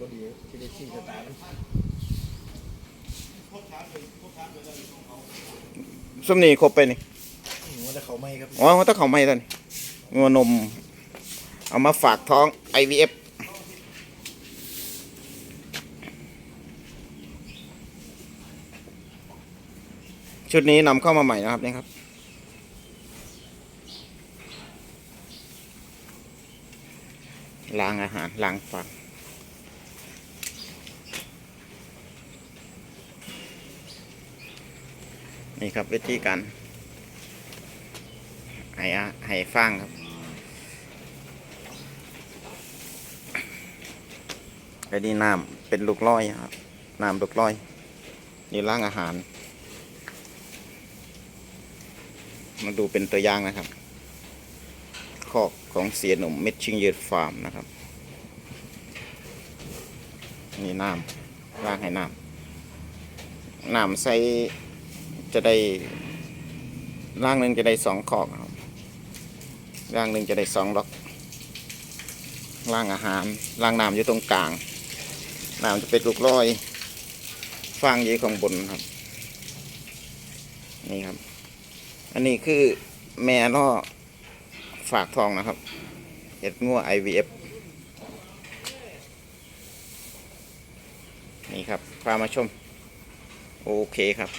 บ่ดีที่ได้ชี้ชะตามันส้มนี่ครบไปนี่หัวแต่เขาไม่ครับอ๋อถ้าเขาไม่ตอนงัวนม เอามาฝากท้อง IVF ชุดนี้นำเข้ามาใหม่นะครับนี่ครับล้างอาหารล้างฟัน นี่ครับวิธีการให้อาให้ฟางครับไอ้นี่น้ำเป็นลูกร้อยครับน้ำลูกร้อย นี่ล้างอาหาร มาดูเป็นตัวอย่างนะครับคอกของเสียหนุ่มเม็ดชิงยืดฟาร์มนะครับ นี่น้ำล้างให้น้ำน้ำใส่ จะได้ล่างหนึ่งจะได้สองคอกครับล่างหนึ่งจะได้สองล็อกล่างอาหารล่างน้ำอยู่ตรงกลางน้ำจะเป็นลูกร้อยฟางยู่ข้างบนครับ นี่ครับ อันนี้คือแม่ล่อฝากทองนะครับเห็ดงัว IVF นี่ครับพามาชม โอเคครับ